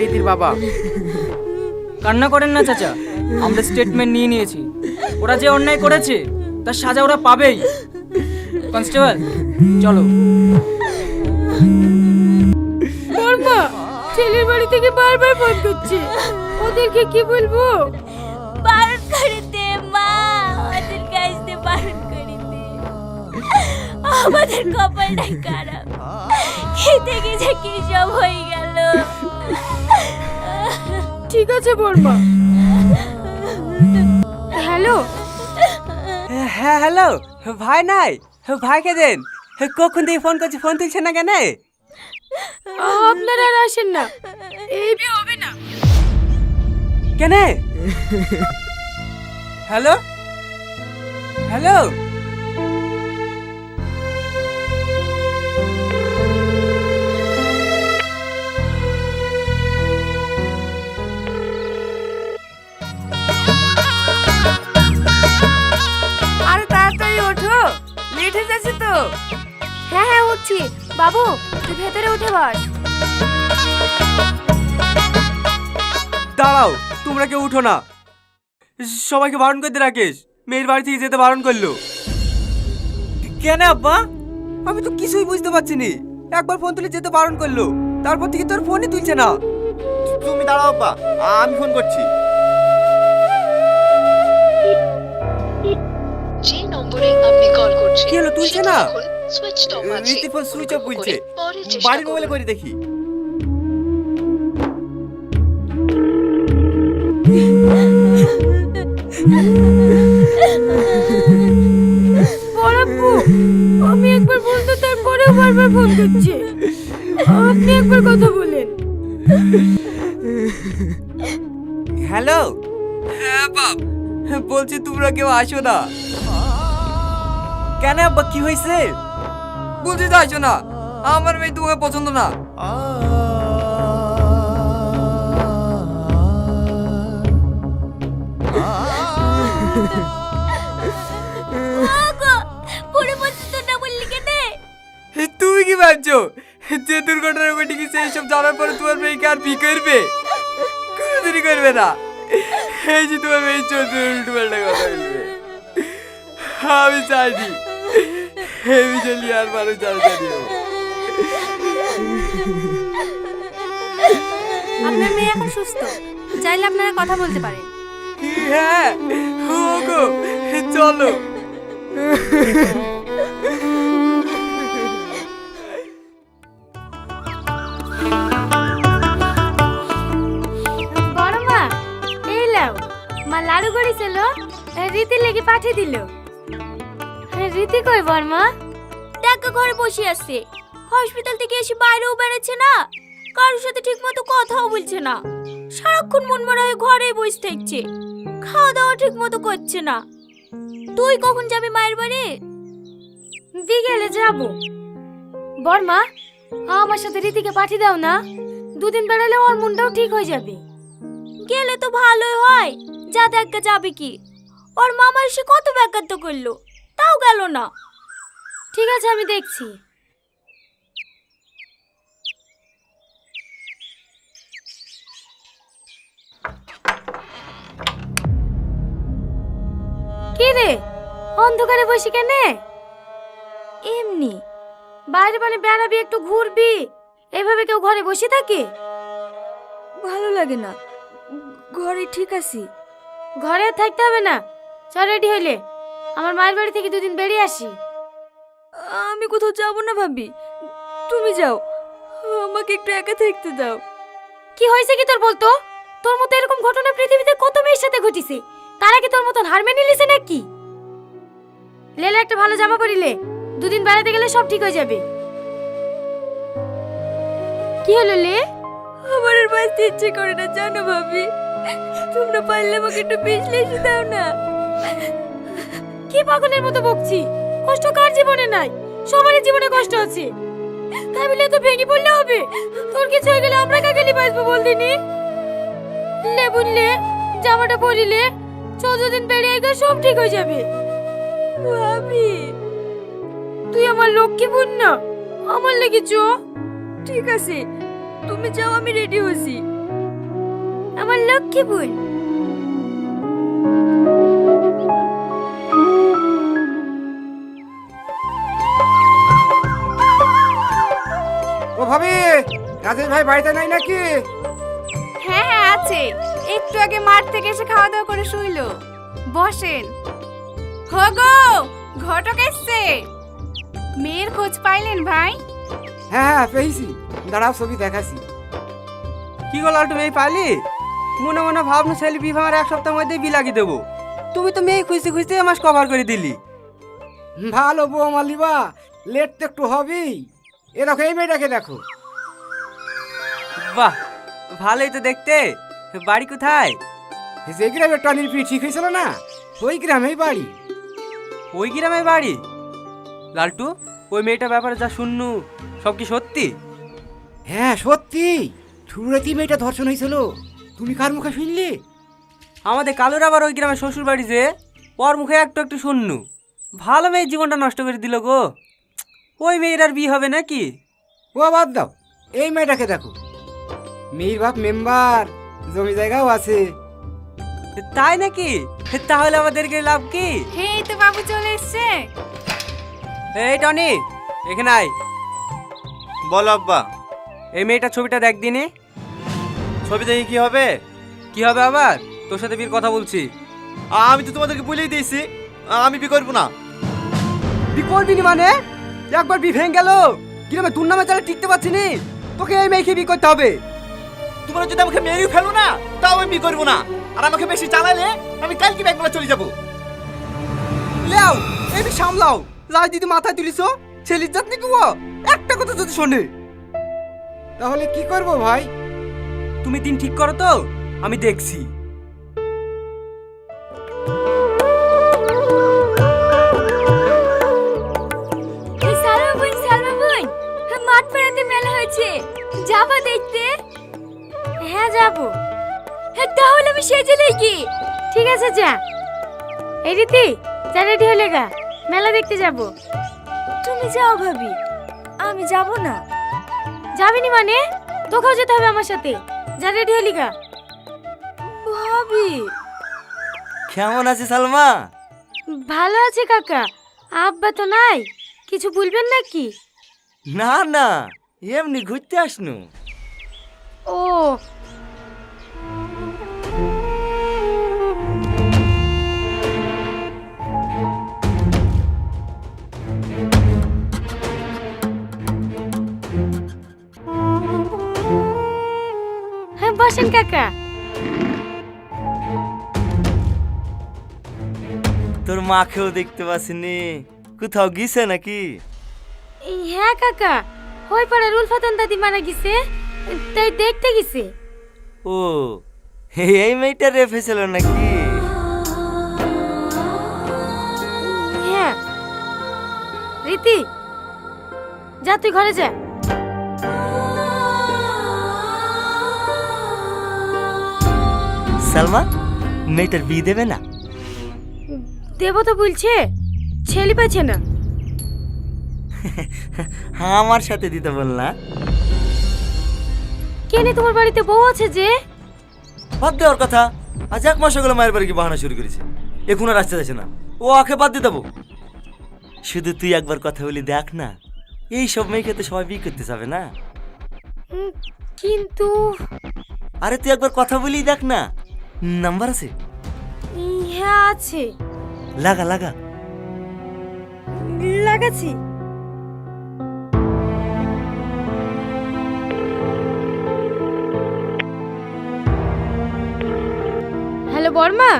রীতির বাবা। কান্না করেন না চাচা। আমরা স্টেটমেন্ট নিয়ে নিয়েছি। ওরা যে অন্যায় করেছে তার সাজা ওরা পাবেই। কনস্টেবল চলো। বর্মা ছেলের বাড়ি থেকে বারবার ফোন করছে। ওদেরকে কি বলব? বারণ করে দে মা। ওদের কাছ বারণ করে দে। আমাদের কপালটাই খারাপ। খেতে গেছে কি সব হয়ে গেল ঠিক আছে বর্মা। হ্যালো? হ্যাঁ হ্যালো। ভাই নাই। ভাইকে দেন। কখন থেকে ফোন করছি ফোন তুলছে না কেন? আপনারা আর আসেন না। এই বিয়ে হবে না। কেন? হ্যালো? হ্যালো? যাচ্ছে তো। হ্যাঁ হ্যাঁ উঠছি। বাবু তুই ভেতরে উঠে বস। দাঁড়াও তোমরা কেউ উঠো না। সবাইকে বারণ করতে রাখিস মেয়ের বাড়ি থেকে যেতে বারণ করল। কেন আব্বা? আমি তো কিছুই বুঝতে পারছি নি। একবার ফোন তুলে যেতে বারণ করল। তারপর থেকে তোর ফোনই তুলছে না। তুমি দাঁড়াও পা আমি ফোন করছি। নম্বরে আপনি কল করছেন কি হলো, তুলছে না? এখন অফ আছে ফোন সুইচ অফ বলছে বাড়ির মোবাইলে করে দেখি। আমি একবার বলতে তারপরেও বারবার ফোন করছে। আপনি একবার কথা বলেন। হ্যালো? হ্যাঁ বাপ। বলছি তোমরা কেউ আসো না। কেন আব্বা কি হয়েছে? বলছি তো আসো না। আমার মেয়ে তোমাকে পছন্দ না। গো পুরো পছন্দ না বললি কেনে? তুমি কি ভাবছ? যে দুর্ঘটনা ঘটে গেছে এইসব জানার পরে তোমার মেয়েকে আর বি করবে? কোনোদিনই করবে না। এই যে তোমার মেয়ে চোদ্দ উল্টো পাল্টা কথা বলবে। আমি চাইনি। বিষয় নিয়ে আর মানুষ জানিও আপনার মেয়ে এখন সুস্থ। চাইলে আপনারা কথা বলতে পারেন। হ্যাঁ ও গো চলো। বড় মা এই লাও মা লাড়ু করেছিল রীতি লেগে পাঠিয়ে দিল। রীতি কই বর্মা? টাকা ঘরে বসে আছে। হসপিটাল থেকে এসে বাইরেও বেড়াচ্ছে না। কারোর সাথে ঠিক মতো কথাও বলছে না। সারাক্ষণ মন মরা হয়ে ঘরেই বসে থাকছে। খাওয়া দাওয়া ঠিক মতো করছে না। তুই কখন যাবি মায়ের বাড়ি? বিকেলে যাব। বর্মা আমার সাথে রীতিকে পাঠিয়ে দাও না। দুদিন বেড়ালে ওর মনটাও ঠিক হয়ে যাবে। গেলে তো ভালোই হয়। যা দেখা যাবে কি? ওর মামা এসে কত ব্যাঘাত করল? তাও গেল না। ঠিক আছে আমি দেখছি। কি রে? অন্ধকারে বসে কেনে? এমনি। বাইরে মানে বেড়াবি একটু ঘুরবি এভাবে কেউ ঘরে বসে থাকে? ভালো লাগে না। ঘরে ঠিক আছি। ঘরে থাকতে হবে না। চল রেডি হইলে। আমার মায়ের বাড়ি থেকে দুদিন বেরিয়ে আসি। আমি কোথাও যাব না ভাবি। তুমি যাও। আমাকে একটু একা থাকতে দাও। কি হয়েছে কি তোর বলতো? তোর মতো এরকম ঘটনা পৃথিবীতে কত মেয়ের সাথে ঘটিছে? তারা কি তোর মতন হার মেনে নিছে নাকি? লেলে একটা ভালো জামা পরিলে দুদিন বেড়াতে গেলে সব ঠিক হয়ে যাবে। কি হলো লে? আমার আর বাঁচতে ইচ্ছে করে না জানো ভাবি। তোমরা পারলে আমাকে একটু বিশ্লেষণ দাও না। কি পাগলের মতো বকছি? কষ্ট কার জীবনে নাই? সবারই জীবনে কষ্ট আছে। তাই বলে তো ভেঙে পড়লে হবে। তোর কিছু হয়ে গেলে আমরা কাকে বাঁচবো বল দিনি? লে বুনলে জামাটা পরিলে চোদ্দ দিন বেরিয়ে গেলে সব ঠিক হয়ে যাবে। ভাবি, তুই আমার লক্ষ্মী বোন না? আমার লেগে চো। ঠিক আছে, তুমি যাও, আমি রেডি হয়েছি। আমার লক্ষ্মী বোন। রাজেশ ভাই বাড়িতে নাই নাকি? হ্যাঁ হ্যাঁ আছে। একটু আগে মাঠ থেকে এসে খাওয়া দাওয়া করে শুইলো। বসেন। হগো ঘটক এসছে। মেয়ের খোঁজ পাইলেন ভাই? হ্যাঁ হ্যাঁ পেয়েছি। দাঁড়াও ছবি দেখাছি কি গো লালটু মেয়ে পালি মনে মনে ভাবনু ছেলে বিবাহের এক সপ্তাহের মধ্যে বি লাগিয়ে দেবো। তুমি তো মেয়ে খুঁজতে খুঁজতে আমার কভার করে দিলি। ভালো বউ মালিবা লেট তো একটু হবেই। এ দেখো এই মেয়েটাকে দেখো। বাহ ভালোই তো দেখতে। বাড়ি কোথায়? যে গ্রামে টনির পি ঠিক হয়েছিল না ওই গ্রামেই বাড়ি। ওই গ্রামে বাড়ি? লালটু ওই মেয়েটার ব্যাপারে যা শুননু সব কি সত্যি? হ্যাঁ সত্যি। শুরুতেই মেয়েটা ধর্ষণ হয়েছিল। তুমি কার মুখে শুনলে? আমাদের কালোর আবার ওই গ্রামে শ্বশুর বাড়ি যে ওর মুখে একটু একটু শুননু। ভালো মেয়ের জীবনটা নষ্ট করে দিল গো। ওই মেয়ের আর বিয়ে হবে নাকি? ও বাদ দাও এই মেয়েটাকে দেখো। মেয়ের বাপ মেম্বার জমি জায়গাও আছে। তাই নাকি? তাহলে আমাদেরকে লাভ কি? হে এই তো বাবু চলে এসছে। এই টনি এখানে আয়। বলো আব্বা। এই মেয়েটার ছবিটা দেখ দিনে। ছবি দেখে কি হবে? কি হবে আবার? তোর সাথে বিয়ের কথা বলছি। আমি তো তোমাদেরকে বলেই দিয়েছি আমি বি করব না। বি করবি নি মানে? একবার বি ভেঙে গেল। গ্রামে তোর নামে চালা টিকতে পারছি নি। তোকে এই মেয়েকে বি করতে হবে। তোমরা যদি আমাকে মেরেও ফেলো না তাও আমি করব না। আর আমাকে বেশি চালালে আমি কালকে ব্যাংকগুলো চলে যাব। লেও এই সামলাও। রাজনীতি মাথায় তুলিস ছেলির জাত নাকি ও একটা কথা যদি শোনে। তাহলে কি করব ভাই? তুমি দিন ঠিক করো তো আমি দেখছি। মাঠ পেড়াতে মেলা হয়েছে। যাবা দেখতে? হ্যাঁ যাব। তাহলে আমি সেজে কি? ঠিক আছে যা। এই রীতি যা রেডি হলে গা। মেলা দেখতে যাব। তুমি যাও ভাবি আমি যাব না। যাবিনি মানে? তোকেও যেতে হবে আমার সাথে। যা রেডি হলি গা। ভাবি। কেমন আছে সালমা? ভালো আছে কাকা। আব্বা তো নাই। কিছু বলবেন নাকি? না না। এমনি ঘুরতে আসনু। ও বসেন কাকা। তোর মাকেও দেখতে পাসিনি কোথাও গিয়েছে নাকি? হ্যাঁ কাকা। হই পাড়ার উলফাতন দাদি মারা গেছে তাই দেখতে গেছে ও এই মেয়েটা রেফেছিল নাকি? হ্যাঁ। রীতি যা তুই ঘরে যা। সালমা মেয়েটার বিয়ে দেবে না। দেব তো বলছে ছেলে পাচ্ছে না। হ্যাঁ আমার সাথে দিতে বল না। কেনে তোমার বাড়িতে বউ আছে যে? বাদ দেওয়ার কথা। আজ এক মাস হলো মায়ের বাড়ি গিয়ে বাহানা শুরু করেছে। এখন আর আসতে যাচ্ছে না। ও আখে বাদ দিয়ে দেবো। শুধু তুই একবার কথা বলি দেখ না এই সব মেয়েকে তো সবাই বিয়ে করতে যাবে না। কিন্তু আরে তুই একবার কথা বলি দেখ না। নাম্বার আছে? হ্যাঁ আছে। লাগা লাগা। লাগাচ্ছি। হ্যালো বর্মা।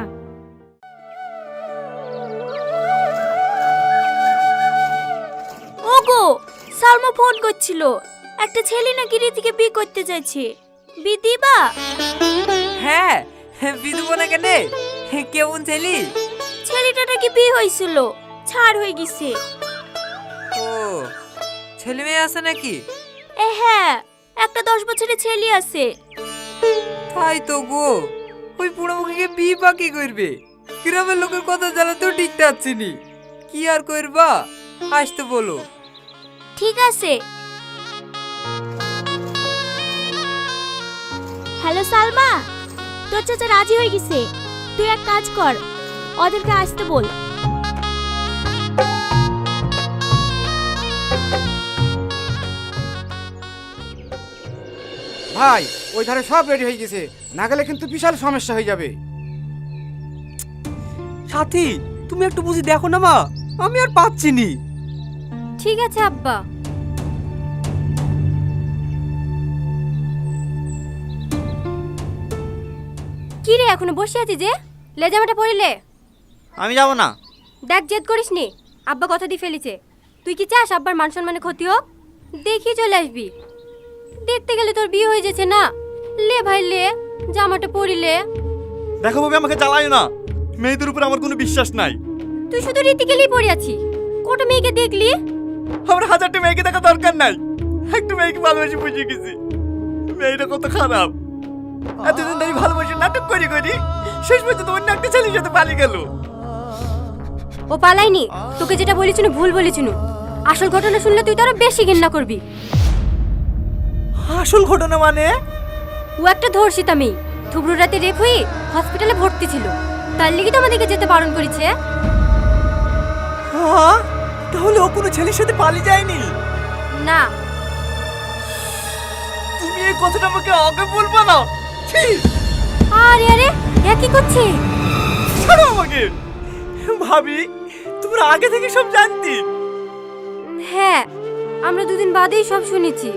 ওগো সালমা ফোন করছিল। একটা ছেলে নাকি রীতিকে বিয়ে করতে চাইছে। বি দিবা হ্যাঁ বিধু না কেন? কেমন ছেলি? ছেলেটা নাকি বিয়ে হয়েছিল ছাড় হয়ে গেছে। ও ছেলে মেয়ে আছে নাকি? এ হ্যাঁ একটা দশ বছরের ছেলে আছে। তাই তো গো ওই পুরো মুখে বিয়ে বা কি করবে? গ্রামের লোকের কথা জানাতেও ঠিক পাচ্ছি নি। কি আর করবা? আসতে বলো। ঠিক আছে। হ্যালো সালমা? তোর চাচা রাজি হয়ে গেছে। তুই এক কাজ কর ওদেরকে আসতে বল। ভাই ওই ধারে সব রেডি হয়ে গেছে। না গেলে কিন্তু বিশাল সমস্যা হয়ে যাবে। সাথী তুমি একটু বুঝি দেখো না মা আমি আর পাচ্ছি নি। ঠিক আছে আব্বা। কি রে এখনও বসে আছি যে? লেজামাটা পড়িলে আমি যাব না। দেখ জেদ করিস নি আব্বা কথা দিয়ে ফেলেছে। তুই কি চাস আব্বার মান সম্মানে ক্ষতি হোক? দেখি চলে আসবি। দেখতে গেলে তোর বিয়ে হয়ে যাচ্ছে না। লে ভাই লে জামাটা পরিলে দেখো ভাবি আমাকে জ্বালায় না। মেয়েদের উপর আমার কোনো বিশ্বাস নাই। তুই শুধু রীতিকেলেই পড়ে আছি কটা মেয়েকে দেখলি? আমার হাজারটা মেয়েকে দেখা দরকার নাই। একটু মেয়েকে ভালোবাসি বুঝে গেছি। মেয়েটা কত খারাপ। এতদিন ধরে ভালোবাসি নাটক করি করি শেষ পর্যন্ত অন্য একটা ছেলের সাথে পালিয়ে গেল। ও পালাইনি তোকে যেটা বলেছিল ভুল বলেছিল। আসল ঘটনা শুনলে তুই তো আরও বেশি ঘৃণা করবি। আসল ঘটনা মানে? ও একটা ধর্ষিতা মেয়ে থুবড়ু রাতে রেপ হয়ে হসপিটালে ভর্তি ছিল। তার লেগে তো আমাদেরকে যেতে বারণ করেছে। হ্যাঁ তাহলে ও কোনো ছেলের সাথে পালিয়ে যায়নি? না। তুমি এই কথাটা আমাকে আগে বলব না। ছি আরে আরে এ কি করছে? ছাড়ো আমাকে। ভাবি তোমরা আগে থেকে সব জানতি। হ্যাঁ আমরা দুদিন বাদেই সব শুনেছি।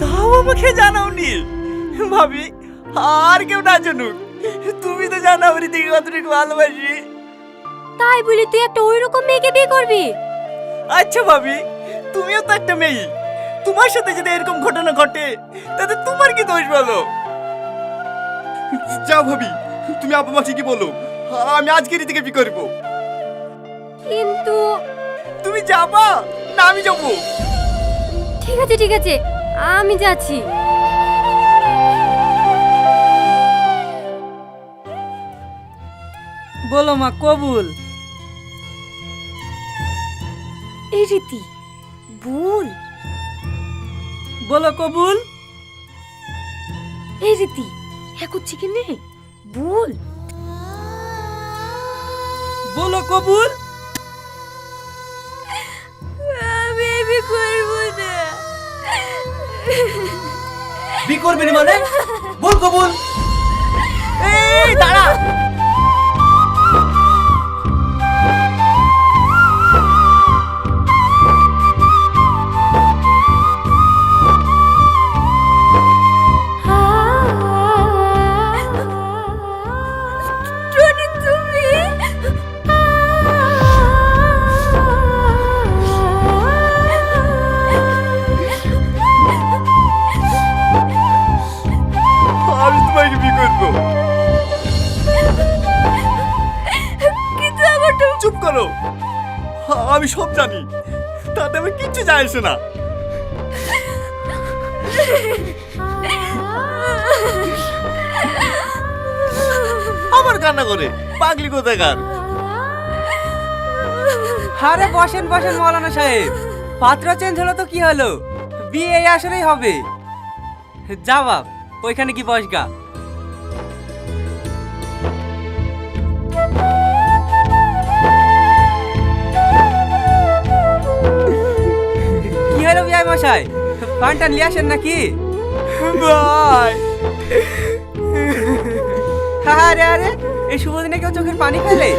তাও আমাকে জানাওনি। ভাবি আর কেউ না জানুক। তুমি তো জানো আমার দিকে কতটুকু ভালোবাসি। তাই বলি তুই একটা ওই রকম মেয়েকে বিয়ে করবি? আচ্ছা ভাবি তুমিও তো একটা মেয়ে। তোমার সাথে যদি এরকম ঘটনা ঘটে তাতে তোমার কি দোষ বলো? যাও ভাবি তুমি আব্বা মা ঠিকই বলো। আমি আজকেরই থেকে বি করব। কিন্তু তুমি যাবা? না আমি যাব। ঠিক আছে ঠিক আছে আমি যাচ্ছি। বলো মা কবুল। এই রীতি ভুল। বলো কবুল। এই রীতি হ্যাঁ করছি কি নেই ভুল বলো কবুল। আমি বিয়ে করব না। বি করবি না মানে? বল কবুল। আমি সব জানি। তাতে আমি কিচ্ছু যায় আসে না। আমার কান্না করে। পাগলি কোথাকার আরে বসেন বসেন, মৌলানা সাহেব। পাত্র চেঞ্জ হলো তো কি হলো? বিয়ে আসলেই হবে। যা বাপ, ওইখানে কি বসগা? কি হলো মশাই পানটা নিয়ে আসেন নাকি? ভাই। আরে আরে এই শুভ দিনে কেউ চোখের পানি ফেলে?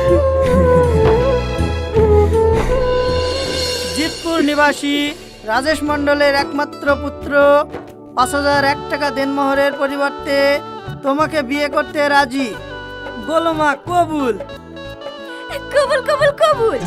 জিতপুর নিবাসী রাজেশ মণ্ডলের একমাত্র পুত্র পাঁচ হাজার এক টাকা দেনমোহরের পরিবর্তে তোমাকে বিয়ে করতে রাজি। বলো মা কবুল? কবুল কবুল কবুল।